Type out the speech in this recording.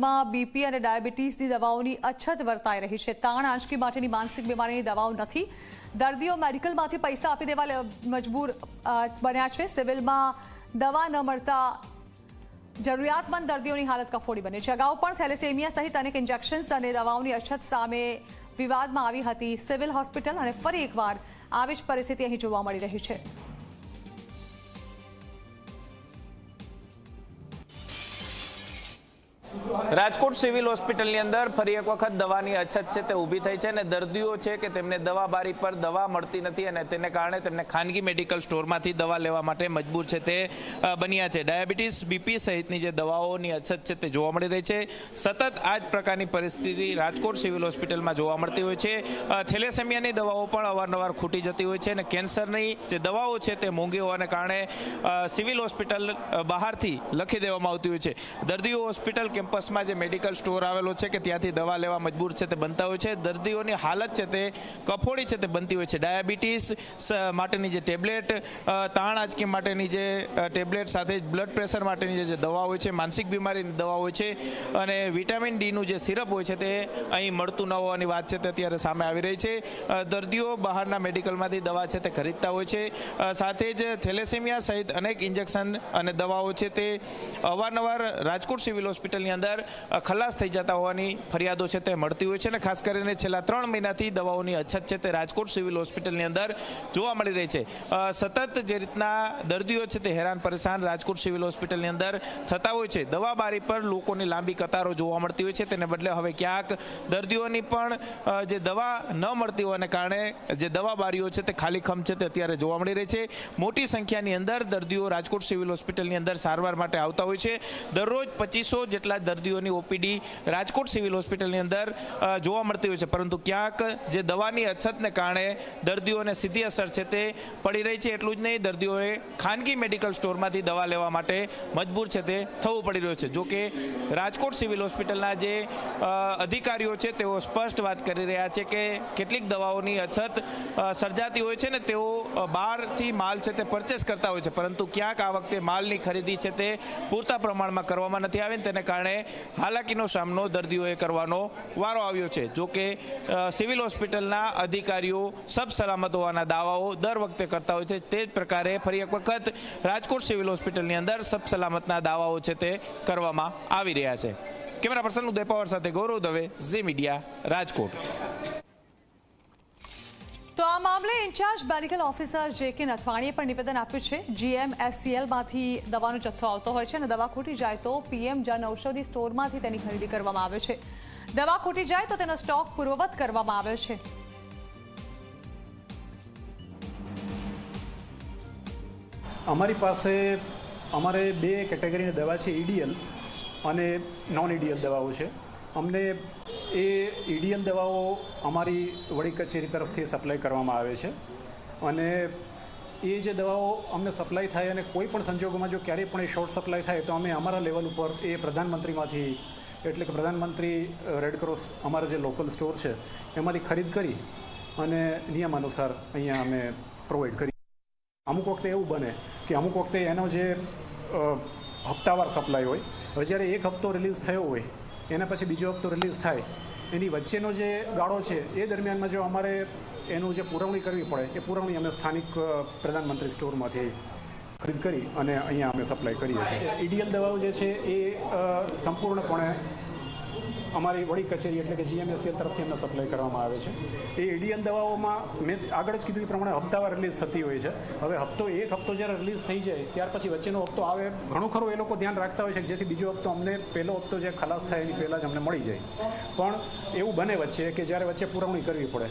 હોસ્પિટલમાં બીપી અને ડાયાબિટીસની દવાઓની અછત વર્તાઈ રહી છે. તાણ આંચકી માટેની માનસિક બીમારીની દવાઓ નથી. દર્દીઓ મેડિકલમાંથી પૈસા આપી દેવા મજબૂર બન્યા છે. સિવિલમાં દવા ન મળતા જરૂરિયાતમંદ દર્દીઓની હાલત કફોડી બની છે. અગાઉ પણ થેલેસેમિયા સહિત અનેક ઇન્જેક્શન્સ અને દવાઓની અછત સામે વિવાદમાં આવી હતી સિવિલ હોસ્પિટલ અને ફરી એકવાર આવી જ પરિસ્થિતિ અહીં જોવા મળી રહી છે. રાજકોટ સિવિલ હોસ્પિટલની અંદર ફરી એક વખત દવાની અછત છે તે ઊભી થઈ છે અને દર્દીઓ છે કે તેમને દવા બારી પર દવા મળતી નથી અને તેને કારણે તેમને ખાનગી મેડિકલ સ્ટોરમાંથી દવા લેવા માટે મજબૂર છે તે બન્યા છે. ડાયાબિટીસ, બીપી સહિતની જે દવાઓની અછત છે તે જોવા મળી રહી છે. સતત આ જ પ્રકારની પરિસ્થિતિ રાજકોટ સિવિલ હોસ્પિટલમાં જોવા મળતી હોય છે. થેલેસેમિયાની દવાઓ પણ અવારનવાર ખૂટી જતી હોય છે અને કેન્સરની જે દવાઓ છે તે મોંઘી હોવાને કારણે સિવિલ હોસ્પિટલ બહારથી લખી દેવામાં આવતી હોય છે. દર્દીઓ હોસ્પિટલ કેમ્પસમાં જે મેડિકલ સ્ટોર આવેલો છે કે ત્યાંથી દવા લેવા મજબૂર છે તે બનતા હોય છે. દર્દીઓની હાલત છે તે કફોડી છે તે બનતી હોય છે. ડાયાબિટીસ માટેની જે ટેબ્લેટ તાણ આંચકી માટેની જે ટેબ્લેટ સાથે બ્લડ પ્રેશર માટેની જે દવા હોય છે, માનસિક બીમારીની દવા હોય છે અને વિટામિન ડીનું જે સિરપ હોય છે તે અહીં મળતું ન હોવાની વાત છે તે અત્યારે સામે આવી રહી છે. દર્દીઓ બહારના મેડિકલમાંથી દવા છે તે ખરીદતા હોય છે. સાથે જ થેલેસેમિયા સહિત અનેક ઇન્જેક્શન અને દવાઓ છે તે અવારનવાર રાજકોટ સિવિલ હોસ્પિટલની અંદર અ, ખલાસ થઈ જતા હોવાની ફરિયાદો છે તે મળતી હોય છે અને ખાસ કરીને છેલ્લા ત્રણ મહિનાથી દવાઓની અછત છે તે રાજકોટ સિવિલ હોસ્પિટલની અંદર જોવા મળી રહી છે. સતત જે રીતના દર્દીઓ છે તે હેરાન પરેશાન રાજકોટ સિવિલ હોસ્પિટલની અંદર થતા હોય છે. દવા બારી પર લોકોની લાંબી કતારો જોવા મળતી હોય છે. તેને બદલે હવે ક્યાંક દર્દીઓની પણ જે દવા ન મળતી હોવાને કારણે જે દવા બારીઓ છે તે ખાલી ખમ છે તે અત્યારે જોવા મળી રહી છે. મોટી સંખ્યાની અંદર દર્દીઓ રાજકોટ સિવિલ હોસ્પિટલની અંદર સારવાર માટે આવતા હોય છે. દરરોજ પચીસો જેટલા દર્દીઓની ઓપીડી રાજકોટ સિવિલ હોસ્પિટલની અંદર જોવા મળતી હોય છે. પરંતુ ક્યાંક જે દવાની અછતને કારણે દર્દીઓને સીધી અસર છે તે પડી રહી છે. એટલું જ નહીં, દર્દીઓએ ખાનગી મેડિકલ સ્ટોરમાંથી દવા લેવા માટે મજબૂર છે તે થવું પડી રહ્યું છે. જો કે રાજકોટ સિવિલ હોસ્પિટલના જે અધિકારીઓ છે તેઓ સ્પષ્ટ વાત કરી રહ્યા છે કે કેટલીક દવાઓની અછત સર્જાતી હોય છે ને તેઓ બહારથી માલ છે તે પરચેસ કરતા હોય છે. પરંતુ ક્યાંક આ વખતે માલની ખરીદી છે તે પૂરતા પ્રમાણમાં કરવામાં નથી આવી તેને કારણે હાલાકીનો સામનો દર્દીઓએ કરવાનો વારો આવ્યો છે. જો કે સિવિલ હોસ્પિટલના અધિકારીઓ સબ સલામત હોવાના દાવાઓ દર વખતે કરતા હોય છે. તે જ પ્રકારે ફરી એક વખત રાજકોટ સિવિલ હોસ્પિટલની અંદર સબ સલામતના દાવાઓ છે તે કરવામાં આવી રહ્યા છે. કેમેરા પર્સન ઉદય પવાર સાથે ગૌરવ દવે, ઝી મીડિયા, રાજકોટ. મામલે ઇન્ચાર્જ મેડિકલ ઓફિસર જે કે નથવાણીએ પણ નિવેદન આપ્યું છે જીએમએસસીએલમાંથી દવાનો જથ્થો આવતો હોય છે અને દવા ખૂટી જાય તો પીએમ જન ઔષધિ સ્ટોરમાંથી તેની ખરીદી કરવામાં આવે છે. દવા ખૂટી જાય તો તેનો સ્ટોક પૂર્વવત કરવામાં આવે છે. અમારી પાસે અમારે બે કેટેગરીની દવા છે ઈડીએલ અને નોન ઈડીએલ દવાઓ છે. અમને એ ઈડીએલ દવાઓ અમારી વડી કચેરી તરફથી સપ્લાય કરવામાં આવે છે. અને એ જે દવાઓ અમને સપ્લાય થાય અને કોઈ પણ સંજોગોમાં જો ક્યારેય પણ એ શોર્ટ સપ્લાય થાય તો અમે અમારા લેવલ ઉપર એ પ્રધાનમંત્રીમાંથી એટલે કે પ્રધાનમંત્રી રેડક્રોસ અમારા જે લોકલ સ્ટોર છે, એમાંથી ખરીદ કરી અને નિયમ અનુસાર અહીંયા અમે પ્રોવાઈડ કરી. અમુક વખતે એવું બને કે અમુક વખતે એનો જે હપ્તાવાર સપ્લાય હોય હવે જ્યારે એક હપ્તો રિલીઝ થયો હોય એના પછી બીજો હપ્તો રિલીઝ થાય. એની વચ્ચેનો જે ગાળો છે, એ દરમિયાનમાં જો અમારે એનું જે પુરવણી કરવી પડે, એ પુરવણી અમે સ્થાનિક પ્રધાનમંત્રી સ્ટોરમાંથી ખરીદ કરી અને અહીંયા અમે સપ્લાય કરીએ છીએ. ઈડીએલ દવાઓ જે છે, એ સંપૂર્ણપણે અમારી વડી કચેરી એટલે કે જીએમએસએલ તરફથી અમને સપ્લાય કરવામાં આવે છે. એ ઈડીએલ દવાઓમાં મેં આગળ જ કીધું એ પ્રમાણે હપ્તાવાર રિલીઝ થતી હોય છે. હવે હપ્તો એક હપ્તો જ્યારે રિલીઝ થઈ જાય, ત્યાર પછી વચ્ચેનો હપ્તો આવે, ઘણું ખરું એ લોકો ધ્યાન રાખતા હોય છે જેથી બીજો હપ્તો અમને, પહેલો હપ્તો જે ખલાસ થાય એની પહેલાં જ અમને મળી જાય. પણ એવું બને વચ્ચે કે જ્યારે વચ્ચે પુરવણી કરવી પડે.